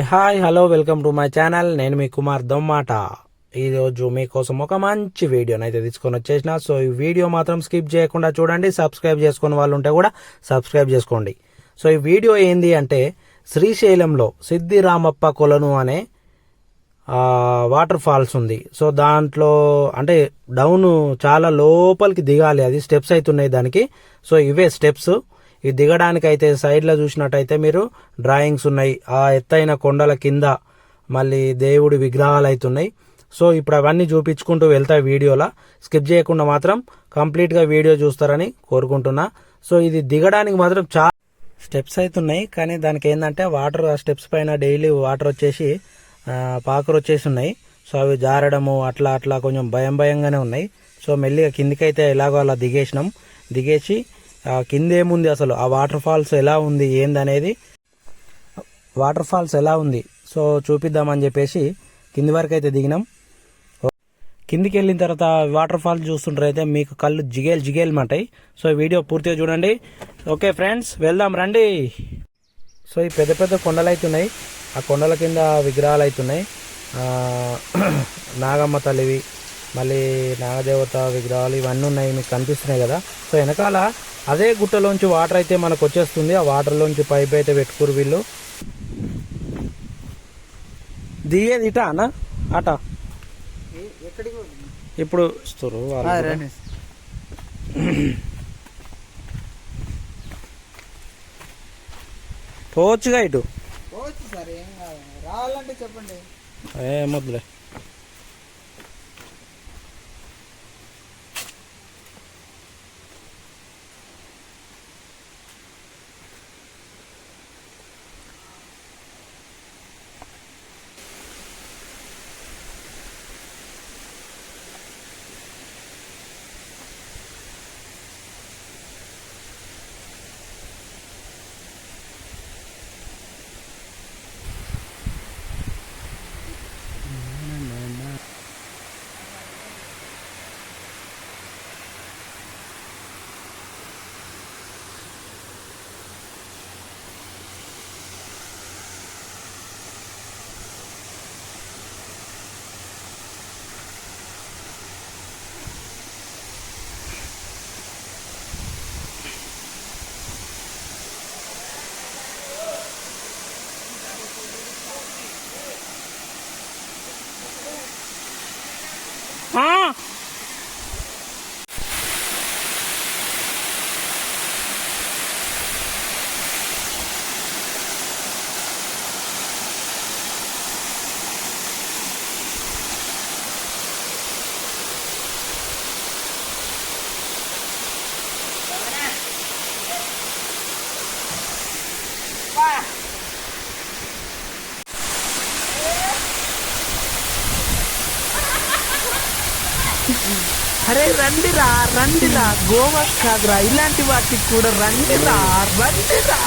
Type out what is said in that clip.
Hi hello welcome to my channel నేను మీ కుమార్ దొమ్మాట. ఈరోజు మీకోసం ఒక మంచి వీడియోని అయితే తీసుకొని వచ్చేసిన. సో ఈ వీడియో మాత్రం స్కిప్ చేయకుండా చూడండి. సబ్స్క్రైబ్ చేసుకున్న వాళ్ళు ఉంటే కూడా సబ్స్క్రైబ్ చేసుకోండి. సో ఈ వీడియో ఏంది అంటే శ్రీశైలంలో సిద్ధిరామప్ప కొలను అనే వాటర్ ఫాల్స్ ఉంది. సో దాంట్లో అంటే డౌన్ చాలా లోపలికి దిగాలి. అది స్టెప్స్ అవుతున్నాయి దానికి. సో ఇవే స్టెప్స్ ఇది దిగడానికి అయితే సైడ్లో చూసినట్టయితే మీరు డ్రాయింగ్స్ ఉన్నాయి. ఆ ఎత్తైన కొండల కింద మళ్ళీ దేవుడి విగ్రహాలు అవుతున్నాయి సో ఇప్పుడు అవన్నీ చూపించుకుంటూ వెళ్తా వీడియోలా. స్కిప్ చేయకుండా మాత్రం కంప్లీట్గా వీడియో చూస్తారని కోరుకుంటున్నా. సో ఇది దిగడానికి మాత్రం చాలా స్టెప్స్ అవుతున్నాయి కానీ దానికి ఏంటంటే వాటర్ ఆ స్టెప్స్ పైన డైలీ వాటర్ వచ్చేసి పాకరు వచ్చేసి ఉన్నాయి. సో అవి జారడము అట్లా అట్లా కొంచెం భయం భయంగానే ఉన్నాయి. సో మెల్లిగా కిందికైతే ఎలాగో అలా దిగేసినాం. దిగేసి కింద ఏముంది అసలు? ఆ వాటర్ ఫాల్స్ ఎలా ఉంది? ఏందనేది? వాటర్ ఫాల్స్ ఎలా ఉంది? సో చూపిద్దామని చెప్పేసి కింది వరకు అయితే దిగినాం. కిందికి వెళ్ళిన తర్వాత వాటర్ ఫాల్స్ చూస్తుంటారు అయితే మీకు కళ్ళు జిగేలు జిగేలమంటాయి సో వీడియో పూర్తిగా చూడండి. ఓకే ఫ్రెండ్స్ వెళ్దాం రండి. సో ఈ పెద్ద పెద్ద కొండలు అవుతున్నాయి ఆ కొండల కింద విగ్రహాలు అవుతున్నాయి నాగమ్మ తల్లివి మళ్ళీ నాగదేవత విగ్రహాలు ఇవన్నీ ఉన్నాయి మీకు కనిపిస్తున్నాయి కదా. సో వెనకాల అదే గుట్టలోంచి వాటర్ అయితే మనకు వచ్చేస్తుంది. ఆ వాటర్లోంచి పైప్ అయితే పెట్టుకురు వీళ్ళు. దిగేది ఇటా అన్న? అట? ఇప్పుడు ఇస్తారు. పోవచ్చుగా ఇటు. పోవచ్చు సార్ ఏం కాదు. రావాలంటే అరే రండిరా రండిరా గోవా కాదురా ఇలాంటి వాటికి కూడా రండిరా రండిరా